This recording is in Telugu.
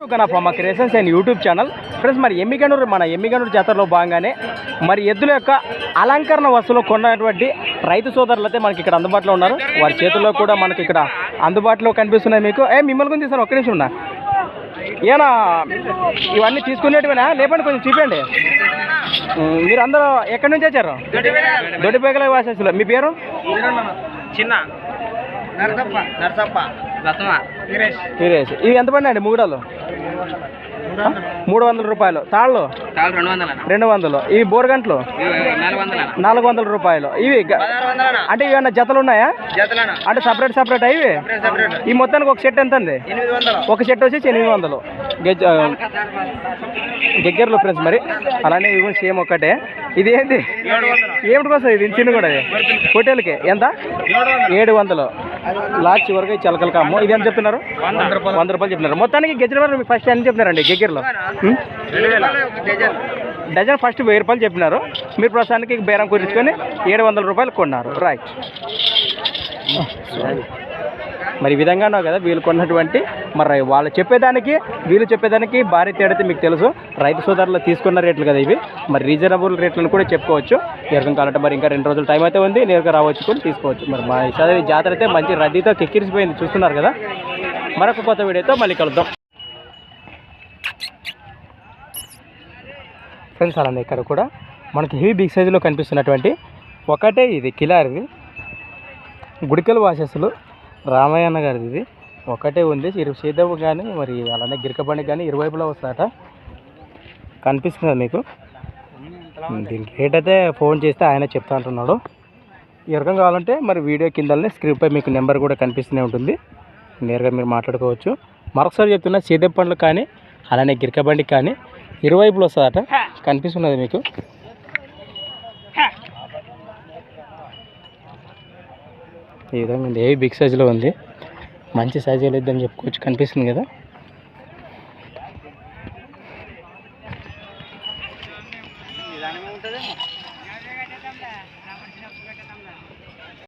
From creations and YouTube channel friends మరి ఎమ్మిగనూరు మన ఎమ్మిగనూరు జాతరలో భాగంగానే మరి ఎద్దుల యొక్క అలంకరణ వస్తువులు కొన్నటువంటి రైతు సోదరులు అయితే మనకి ఇక్కడ అందుబాటులో ఉన్నారు. వారి చేతుల్లో కూడా మనకి ఇక్కడ అందుబాటులో కనిపిస్తున్నాయి మీకు. ఏ మిమ్మల్ని గురించి తీసాను ఒక్క నిమిషం ఉన్నా. ఏనా ఇవన్నీ తీసుకునేటివేనా? లేపండి కొంచెం చూపండి. మీరు అందరూ ఎక్కడి నుంచి వచ్చారు? దొడ్డిపేగల వాసేసులు మీ పేరు? చిన్న. నరసప్ప. నరసప్ప. ఇవి ఎంత పడినాయండి మూడాలు? మూడు వందల రూపాయలు. తాళ్ళు? రెండు వందల. ఇవి బోరగంటలు? నాలుగు వందల నాలుగు వందల రూపాయలు. ఇవి అంటే ఇవన్నా జతలు ఉన్నాయా? జతలన? అంటే సపరేట్ సపరేట్ ఇవి? సపరేట్ ఈ మొత్తానికి ఒక సెట్ ఎంత అండి ఒక సెట్ వచ్చేసి ఎనిమిది వందలు. గెజ్ దగ్గరలో ఫ్రెండ్స్ మరి. అలానే ఇవి సేమ్ ఒక్కటే. ఇది ఏంటి ఏమిటికి వస్తుంది ఇది? చిన్న కూడా ఇది. హోటల్కి. ఎంత? ఏడు వందలు. లాస్ట్ చివరికి చిలకలకి అమ్ము ఇది ఎంత చెప్పినారు? వంద రూపాయలు. చెప్పినారు. మొత్తానికి గెజ్జల మీకు ఫస్ట్ ఎంత చెప్పినారండి గెగ్గరలో డజన్ డజన్ ఫస్ట్ వెయ్యి రూపాయలు చెప్పినారు. మీరు ప్రస్తుతానికి బేరం కుదుర్చుకొని ఏడు వందల రూపాయలు కొన్నారు. రైట్ మరి ఈ విధంగా ఉన్నావు కదా వీళ్ళు కొన్నటువంటి మరి వాళ్ళు చెప్పేదానికి వీళ్ళు చెప్పేదానికి భారీ తేడైతే మీకు తెలుసు. రైతు సోదరులు తీసుకున్న రేట్లు కదా ఇవి. మరి రీజనబుల్ రేట్లను కూడా చెప్పుకోవచ్చు. నేరుగా కాలంటే మరి ఇంకా రెండు రోజులు టైం అయితే ఉంది. నేరుగా రావచ్చు కూడా తీసుకోవచ్చు. మరి మా ఈసారి జాతర అయితే మంచి రద్దీతో కిక్కిరిసిపోయింది. చూస్తున్నారు కదా. మరొక కొత్త వీడియోతో మళ్ళీ కలుద్దాం. ఫ్రెండ్స్ అలానే ఇక్కడ కూడా మనకి హెవీ బిగ్ సైజులో కనిపిస్తున్నటువంటి ఒకటే ఇది కిలారిది. వాసెస్లు రామయ్యన్న గారిది ఇది. ఒకటే ఉంది. ఇరు సీతవు కానీ మరి అలానే గిరికబండి కానీ ఇరువైపులా వస్తాట కనిపిస్తుంది మీకు? దీనికి రేట్ అయితే ఫోన్ చేస్తే ఆయన చెప్తా అంటున్నాడు. ఈ రకం కావాలంటే మరి వీడియో కిందనే స్క్రీన్పై మీకు నెంబర్ కూడా కనిపిస్తూనే ఉంటుంది. నేరుగా మీరు మాట్లాడుకోవచ్చు. మరొకసారి చెప్తున్నా సీదెప్ పండ్లు కానీ అలానే గిరికబండి కానీ ఇరువైపులు వస్తుందట కనిపిస్తున్నది మీకు? ఈ విధంగా ఉంది. ఏ బిగ్ సైజులో ఉంది. మంచి సైజు లేదని చెప్పుకోవచ్చు. కనిపిస్తుంది కదా?